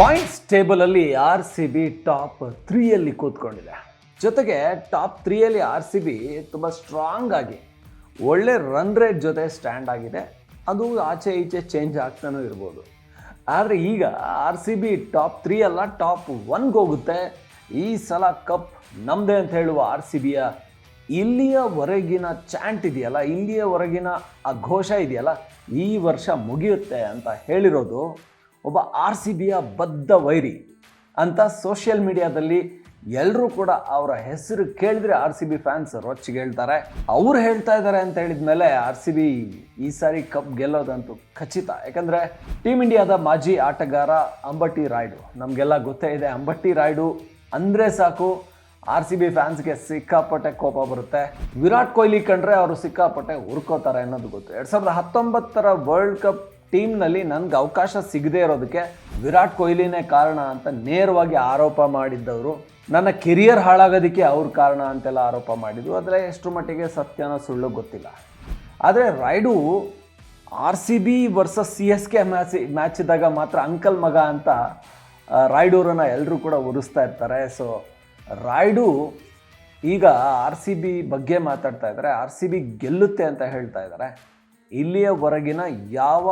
Points ಟೇಬಲಲ್ಲಿ R C B top ತ್ರೀಯಲ್ಲಿ ಕೂತ್ಕೊಂಡಿದೆ. ಜೊತೆಗೆ ಟಾಪ್ ತ್ರೀಯಲ್ಲಿ ಆರ್ ಸಿ ಬಿ ತುಂಬ ಸ್ಟ್ರಾಂಗ್ ಆಗಿ ಒಳ್ಳೆ ರನ್ ರೇಟ್ ಜೊತೆ ಸ್ಟ್ಯಾಂಡ್ ಆಗಿದೆ. ಅದು ಆಚೆ ಈಚೆ ಚೇಂಜ್ ಆಗ್ತಾನೂ ಇರ್ಬೋದು. ಆದರೆ ಈಗ R C B top three ಅಲ್ಲ ಟಾಪ್ ಒನ್ಗೆ ಹೋಗುತ್ತೆ. ಈ ಸಲ ಕಪ್ ನಮ್ಮದೇ ಅಂತ ಹೇಳುವ ಆರ್ ಸಿ ಬಿಯ ಇಲ್ಲಿಯವರೆಗಿನ ಚಾಂಟ್ ಇದೆಯಲ್ಲ, ಇಲ್ಲಿಯವರೆಗಿನ ಆ ಘೋಷ ಇದೆಯಲ್ಲ, ಈ ವರ್ಷ ಮುಗಿಯುತ್ತೆ ಅಂತ ಹೇಳಿರೋದು ಒಬ್ಬ ಆರ್ ಸಿ ಬಿಯ ಬದ್ಧ ವೈರಿ ಅಂತ ಸೋಷಿಯಲ್ ಮೀಡಿಯಾದಲ್ಲಿ ಎಲ್ಲರೂ ಕೂಡ ಅವರ ಹೆಸರು ಕೇಳಿದ್ರೆ ಆರ್ ಸಿ ಬಿ ಫ್ಯಾನ್ಸ್ ರೊಚ್ಚಿಗೆ ಹೇಳ್ತಾರೆ. ಅವ್ರು ಹೇಳ್ತಾ ಇದ್ದಾರೆ ಅಂತ ಹೇಳಿದ ಮೇಲೆ ಆರ್ ಸಿ ಬಿ ಈ ಸಾರಿ ಕಪ್ ಗೆಲ್ಲೋದಂತೂ ಖಚಿತ. ಯಾಕಂದರೆ ಟೀಮ್ ಇಂಡಿಯಾದ ಮಾಜಿ ಆಟಗಾರ ಅಂಬಟಿ ರಾಯ್ಡು, ನಮಗೆಲ್ಲ ಗೊತ್ತೇ ಇದೆ ಅಂಬಟಿ ರಾಯ್ಡು ಅಂದರೆ ಸಾಕು, ಆರ್ ಸಿ ಬಿ ಫ್ಯಾನ್ಸ್ಗೆ ಸಿಕ್ಕಾಪಟ್ಟೆ ಕೋಪ ಬರುತ್ತೆ. ವಿರಾಟ್ ಕೊಹ್ಲಿ ಕಂಡ್ರೆ ಅವರು ಸಿಕ್ಕಾಪಟ್ಟೆ ಹುರ್ಕೋತಾರೆ ಅನ್ನೋದು ಗೊತ್ತು. ಎರಡು ಸಾವಿರದ ಹತ್ತೊಂಬತ್ತರ ವರ್ಲ್ಡ್ ಕಪ್ ಟೀಮ್ನಲ್ಲಿ ನನಗೆ ಅವಕಾಶ ಸಿಗದೇ ಇರೋದಕ್ಕೆ ವಿರಾಟ್ ಕೊಹ್ಲಿನೇ ಕಾರಣ ಅಂತ ನೇರವಾಗಿ ಆರೋಪ ಮಾಡಿದ್ದವರು. ನನ್ನ ಕೆರಿಯರ್ ಹಾಳಾಗೋದಕ್ಕೆ ಅವ್ರ ಕಾರಣ ಅಂತೆಲ್ಲ ಆರೋಪ ಮಾಡಿದ್ರು. ಆದರೆ ಎಷ್ಟು ಮಟ್ಟಿಗೆ ಸತ್ಯನ ಸುಳ್ಳು ಗೊತ್ತಿಲ್ಲ. ಆದರೆ raid R C B versus C S K match match ಇದ್ದಾಗ ಮಾತ್ರ ಅಂಕಲ್ ಮಗ ಅಂತ ರಾಯ್ಡೂರನ್ನು ಎಲ್ಲರೂ ಕೂಡ ಉರಿಸ್ತಾ ಇರ್ತಾರೆ. ಸೊ ರಾಯ್ಡು ಈಗ ಆರ್ ಸಿ ಬಿ ಬಗ್ಗೆ ಮಾತಾಡ್ತಾ ಇದ್ದಾರೆ. ಆರ್ ಸಿ ಬಿ ಗೆಲ್ಲುತ್ತೆ ಅಂತ ಹೇಳ್ತಾ ಇದ್ದಾರೆ. ಇಲ್ಲಿಯವರೆಗಿನ ಯಾವ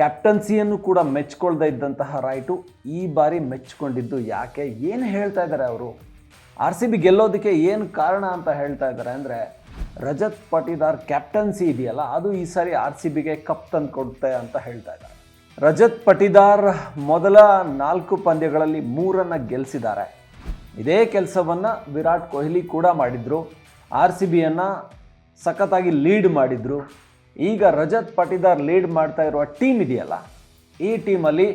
ಕ್ಯಾಪ್ಟನ್ಸಿಯನ್ನು ಕೂಡ ಮೆಚ್ಕೊಳ್ದೇ ಇದ್ದಂತಹ ರೈಟು ಈ ಬಾರಿ ಮೆಚ್ಚಿಕೊಂಡಿದ್ದು ಯಾಕೆ? ಏನು ಹೇಳ್ತಾ ಇದ್ದಾರೆ ಅವರು? ಆರ್ ಸಿ ಬಿ ಗೆಲ್ಲೋದಕ್ಕೆ ಏನು ಕಾರಣ ಅಂತ ಹೇಳ್ತಾ ಇದ್ದಾರೆ ಅಂದರೆ ರಜತ್ ಪಾಟಿದಾರ್ ಕ್ಯಾಪ್ಟನ್ಸಿ ಇದೆಯಲ್ಲ, ಅದು ಈ ಸಾರಿ ಆರ್ ಸಿ ಬಿಗೆ ಕಪ್ ತಂದು ಕೊಡುತ್ತೆ ಅಂತ ಹೇಳ್ತಾ ಇದ್ದಾರೆ ರಜತ್ ಪಟಿದಾರ್ ಮೊದಲ ನಾಲ್ಕು ಪಂದ್ಯಗಳಲ್ಲಿ ಮೂರನ್ನು ಗೆಲ್ಲಿಸಿದ್ದಾರೆ ಇದೇ ಕೆಲಸವನ್ನು ವಿರಾಟ್ ಕೊಹ್ಲಿ ಕೂಡ ಮಾಡಿದರು. ಆರ್ ಸಿ ಬಿಯನ್ನು ಸಖತ್ತಾಗಿ ಲೀಡ್ ಮಾಡಿದರು. ಈಗ ರಜತ್ ಪಟಿದಾರ್ ಲೀಡ್ ಮಾಡ್ತಾ ಇರುವ ಟೀಮ್ ಇದೆಯಲ್ಲ, ಈ ಟೀಮಲ್ಲಿ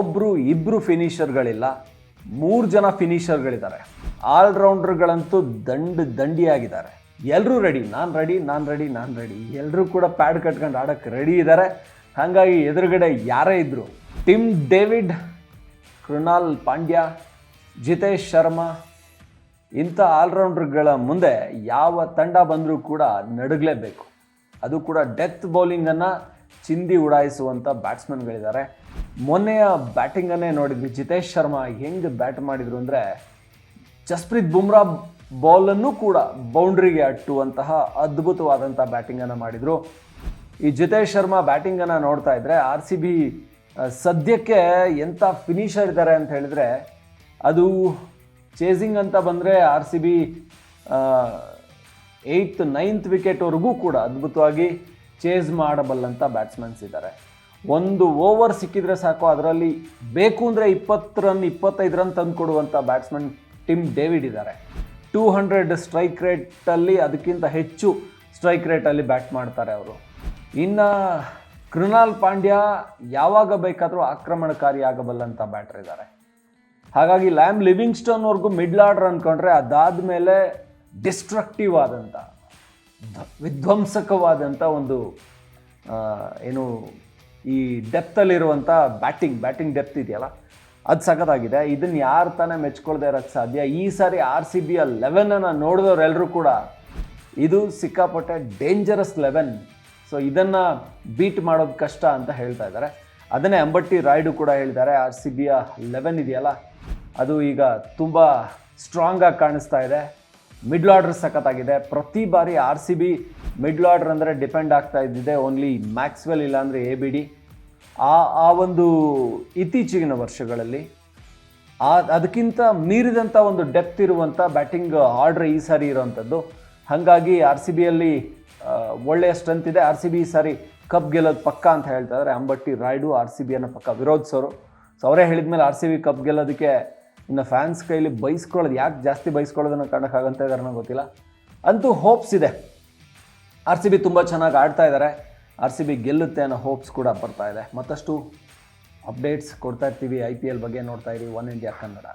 ಒಬ್ಬರು ಇಬ್ಬರು ಫಿನಿಷರ್ಗಳಿಲ್ಲ, ಮೂರು ಜನ ಫಿನಿಷರ್ಗಳಿದ್ದಾರೆ. ಆಲ್ರೌಂಡರ್ಗಳಂತೂ ದಂಡ ದಂಡಿಯಾಗಿದ್ದಾರೆ. ಎಲ್ಲರೂ ರೆಡಿ, ನಾನು ರೆಡಿ ನಾನು ರೆಡಿ ನಾನು ರೆಡಿ. ಎಲ್ಲರೂ ಕೂಡ ಪ್ಯಾಡ್ ಕಟ್ಕೊಂಡು ಆಡೋಕ್ಕೆ ರೆಡಿ ಇದ್ದಾರೆ. ಹಾಗಾಗಿ ಎದುರುಗಡೆ ಯಾರೇ ಇದ್ದರು ಟಿಮ್ ಡೇವಿಡ್, ಕೃಣಾಲ್ ಪಾಂಡ್ಯ, ಜಿತೇಶ್ ಶರ್ಮಾ, ಇಂಥ ಆಲ್ರೌಂಡರ್ಗಳ ಮುಂದೆ ಯಾವ ತಂಡ ಬಂದರೂ ಕೂಡ ನಡುಗಲೇಬೇಕು. ಅದು ಕೂಡ ಡೆತ್ ಬೌಲಿಂಗನ್ನು ಚಿಂದಿ ಉಡಾಯಿಸುವಂಥ ಬ್ಯಾಟ್ಸ್ಮನ್ಗಳಿದ್ದಾರೆ. ಮೊನ್ನೆಯ ಬ್ಯಾಟಿಂಗನ್ನೇ ನೋಡಿದ್ವಿ. ಜಿತೇಶ್ ಶರ್ಮಾ ಹೆಂಗೆ ಬ್ಯಾಟ್ ಮಾಡಿದ್ರು ಅಂದರೆ ಜಸ್ಪ್ರೀತ್ ಬುಮ್ರಾ ಬಾಲನ್ನು ಕೂಡ ಬೌಂಡ್ರಿಗೆ ಅಟ್ಟುವಂತಹ ಅದ್ಭುತವಾದಂಥ ಬ್ಯಾಟಿಂಗನ್ನು ಮಾಡಿದರು. ಈ ಜಿತೇಶ್ ಶರ್ಮಾ ಬ್ಯಾಟಿಂಗನ್ನು ನೋಡ್ತಾ ಇದ್ದರೆ ಆರ್ ಸಿ ಬಿ ಸದ್ಯಕ್ಕೆ ಎಂಥ ಫಿನಿಷರ್ ಇದ್ದಾರೆ ಅಂತ ಹೇಳಿದರೆ ಅದು ಚೇಸಿಂಗ್ ಅಂತ ಬಂದರೆ R C B eighth, ninth ವಿಕೆಟ್ವರೆಗೂ ಕೂಡ ಅದ್ಭುತವಾಗಿ ಚೇಸ್ ಮಾಡಬಲ್ಲಂಥ ಬ್ಯಾಟ್ಸ್ಮನ್ಸ್ ಇದ್ದಾರೆ. ಒಂದು ಓವರ್ ಸಿಕ್ಕಿದ್ರೆ ಸಾಕು, ಅದರಲ್ಲಿ ಬೇಕು ಅಂದರೆ ಇಪ್ಪತ್ತು ರನ್, ಇಪ್ಪತ್ತೈದು ರನ್ ತಂದು ಕೊಡುವಂಥ ಬ್ಯಾಟ್ಸ್ಮನ್ ಟಿಮ್ ಡೇವಿಡ್ ಇದ್ದಾರೆ. ಟೂ ಹಂಡ್ರೆಡ್ ಸ್ಟ್ರೈಕ್ ರೇಟಲ್ಲಿ, ಅದಕ್ಕಿಂತ ಹೆಚ್ಚು ಸ್ಟ್ರೈಕ್ ರೇಟಲ್ಲಿ ಬ್ಯಾಟ್ ಮಾಡ್ತಾರೆ ಅವರು. ಇನ್ನು ಕೃಣಾಲ್ ಪಾಂಡ್ಯ ಯಾವಾಗ ಬೇಕಾದರೂ ಆಕ್ರಮಣಕಾರಿ ಆಗಬಲ್ಲಂಥ ಬ್ಯಾಟರ್ ಇದ್ದಾರೆ. ಹಾಗಾಗಿ ಲ್ಯಾಮ್ ಲಿವಿಂಗ್ಸ್ಟೋನ್ವರೆಗೂ ಮಿಡ್ಲ್ ಆರ್ಡರ್ ಅಂದ್ಕೊಂಡ್ರೆ ಅದಾದಮೇಲೆ ಡಿಸ್ಟ್ರಕ್ಟಿವ್ ಆದಂಥ ವಿಧ್ವಂಸಕವಾದಂಥ ಒಂದು ಏನು, ಈ ಡೆಪ್ತಲ್ಲಿರುವಂಥ ಬ್ಯಾಟಿಂಗ್ ಬ್ಯಾಟಿಂಗ್ ಡೆಪ್ತ್ ಇದೆಯಲ್ಲ, ಅದು ಸಖತ್ತಾಗಿದೆ. ಇದನ್ನು ಯಾರು ತಾನೇ ಮೆಚ್ಕೊಳ್ದೆ ಇರೋಕ್ಕೆ ಸಾಧ್ಯ? ಈ ಸಾರಿ ಆರ್ ಸಿ ಬಿ ಲೆವೆನನ್ನು ನೋಡಿದವರೆಲ್ಲರೂ ಕೂಡ ಇದು ಸಿಕ್ಕಾಪಟ್ಟೆ ಡೇಂಜರಸ್ ಲೆವೆನ್ ಸೊ ಇದನ್ನು ಬೀಟ್ ಮಾಡೋದು ಕಷ್ಟ ಅಂತ ಹೇಳ್ತಾ ಇದ್ದಾರೆ. ಅದನ್ನೇ ಅಂಬಟ್ಟಿ ರಾಯ್ಡು ಕೂಡ ಹೇಳಿದ್ದಾರೆ ಆರ್ ಸಿ ಬಿಯ ಲೆವೆನ್ ಇದೆಯಲ್ಲ, ಅದು ಈಗ ತುಂಬ ಸ್ಟ್ರಾಂಗಾಗಿ ಕಾಣಿಸ್ತಾ ಇದೆ. ಮಿಡ್ಲ್ ಆರ್ಡರ್ ಸಖತ್ತಾಗಿದೆ. ಪ್ರತಿ ಬಾರಿ R C B middle order ಅಂದರೆ ಡಿಪೆಂಡ್ ಆಗ್ತಾ ಇದ್ದಿದೆ. ಓನ್ಲಿ ಮ್ಯಾಕ್ಸ್ವೆಲ್ ಇಲ್ಲಾಂದರೆ ಎ ಬಿ ಡಿ ಆ ಆ ಒಂದು ಇತ್ತೀಚಿನ ವರ್ಷಗಳಲ್ಲಿ ಆ, ಅದಕ್ಕಿಂತ ಮೀರಿದಂಥ ಒಂದು ಡೆಪ್ತ್ ಇರುವಂಥ ಬ್ಯಾಟಿಂಗ್ ಆರ್ಡ್ರ್ ಈ ಸಾರಿ ಇರೋವಂಥದ್ದು ಹಾಗಾಗಿ ಆರ್ ಸಿ ಬಿಯಲ್ಲಿ ಒಳ್ಳೆಯ ಸ್ಟ್ರೆಂತ್ ಇದೆ. ಆರ್ ಸಿ ಬಿ ಈ ಸಾರಿ ಕಪ್ ಗೆಲ್ಲೋದು ಪಕ್ಕ ಅಂತ ಹೇಳ್ತಾ ಇದ್ದಾರೆ ಅಂಬಟ್ಟಿ ರಾಯ್ಡು ಆರ್ ಸಿ ಬಿಯನ್ನು ಪಕ್ಕ. ವಿರೋಧಿಸೋರು ಸೊ ಅವರೇ ಹೇಳಿದ್ಮೇಲೆ ಆರ್ ಸಿ ಬಿ ಕಪ್ ಗೆಲ್ಲೋದಕ್ಕೆ ಇನ್ನು ಫ್ಯಾನ್ಸ್ ಕೈಲಿ ಬೈಸ್ಕೊಳ್ಳೋದು, ಯಾಕೆ ಜಾಸ್ತಿ ಬೈಸ್ಕೊಳ್ಳೋದನ್ನು ಕಾರಣಕ್ಕಾಗಂತ ಇದ್ದಾರೆ ನನಗೆ ಗೊತ್ತಿಲ್ಲ. ಅಂತೂ ಹೋಪ್ಸ್ ಇದೆ. ಆರ್ ಸಿ ಬಿ ತುಂಬ ಚೆನ್ನಾಗಿ ಆಡ್ತಾ ಇದ್ದಾರೆ ಆರ್ ಸಿ ಬಿ ಗೆಲ್ಲುತ್ತೆ ಅನ್ನೋ ಹೋಪ್ಸ್ ಕೂಡ ಬರ್ತಾ ಇದೆ. ಮತ್ತಷ್ಟು ಅಪ್ಡೇಟ್ಸ್ ಕೊಡ್ತಾ ಇರ್ತೀವಿ ಐ ಪಿ ಎಲ್ ಬಗ್ಗೆ ನೋಡ್ತಾ ಇರಿ ಒನ್ ಇಂಡಿಯಾ ಕನ್ನಡ